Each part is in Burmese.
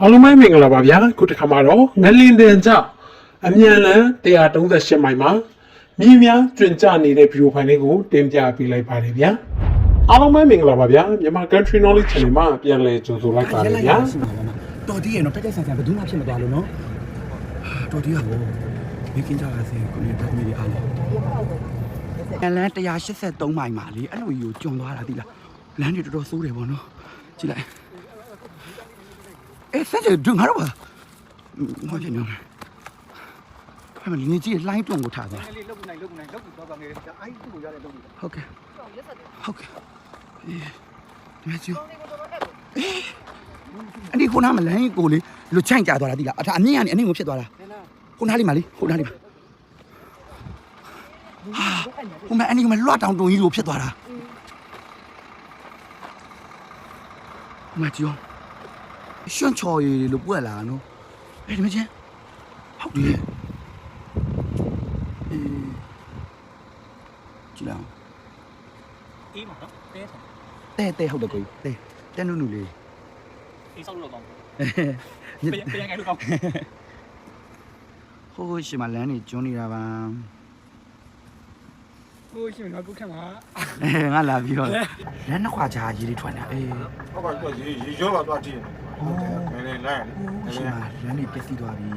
အားလုံးပဲမင်္ဂလာပါဗျာခုတစ်ခါမှာတော့ငလင်တန်ကြောင့်အမြန်လန်း138မိုင်မှာမြင်းများကျွင်ကျနေတဲ့ဗီဒီယိုဖိုင်လေးကိုတင်ပြပေးလိုက်ပါတယ်ဗျာအားလုံးပဲမင်္ဂလာပါဗျာမြန်မာ Country Knowledge Channel မှာပြန်လည်ကြိုဆိုလိုက်ပါတယ်ဗျာတော်တီးရနော်တက်တက်ဆန်ဆန်ဘယ်သူမှဖြစ်မသွားလို့နော်တော်တီးရဘောဘေးကင်းကြပါစေကိုမြတ်သမီးတွေအားလုံးအလန်183မိုင်မှာလေအဲ့လိုကြီးကိုကျွံသွားတာတိလားလမ်းတွေတော်တော်ဆိုးတယ်ဗောနော်ကြည့်လိုက် အေးဆက်ကြဒုငါတော့ပါမဖြစ်နေဘူးအဲ့မလင်းကြီးလှိုင်းတွုံကိုထားသွားလေးလုတ်နိုင်လုတ်နိုင်လုတ်ပြီးသွားပါမယ်။အဲ့ဒီကိုရတဲ့လုတ်ပြီးဟုတ်ကဲ့ဟုတ်ကဲ့အေးဒီမှာကြည့်အဲ့ဒီခုနမလမ်းကိုလေလူချိုင်ကြသွားတာတိလားအထာအမြင့်ကနေအနှိမ့်ကိုဖြစ်သွားတာခုနလေးမလေးခုနလေးမဟိုမအဲ့ဒီမလွတ်တောင်တုံကြီးလိုဖြစ်သွားတာမကျော် ရှွန့်ချော်ရီလို့ပွက်လာနော်အဲ့ဒီမချင်းဟုတ်တယ်အေးကြည့်လားအေးမှာနော်တဲဆောင်တဲ့တဲ့ဟုတ်တယ်ကိုတဲ့တဲ့နုနုလေးအေးဆောင်လို့ကောင်းညစ်ပြန်ပြန်ငယ်လို့ကောင်းဟိုးရှင်မလန်းနေကျွန်းနေတာပါဟိုရှင်တော့ကုတ်ခက်မှာအဲငါလာပြီးတော့လမ်းနှစ်ခွာချာရေတွေထွက်လာအေးဟုတ်ပါတော့ရေရေရောပါတော့တည် နေနေလိုက်ဟိုးရှင်မလမ်းနေပြည့်စည်သွားပြီ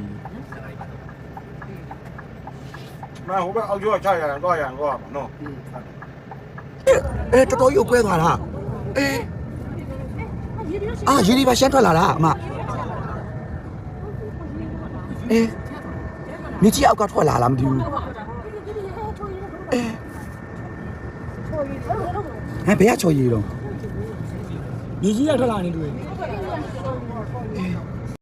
မဟိုဘက်အောက်ကျောချရရင်တော့ရရင်တော့ပါနော်အဲတော်တော်ရုပ်ကွဲသွားတာအေးအာရေတွေပါရှမ်းထွက်လာတာအမအေးမြကြီးအောက်ကထွက်လာလားမသိဘူးအေးဟမ်ဘယ်ကချော်ရည်တော့ မြေကြီးရထွက်လာနေတွေ့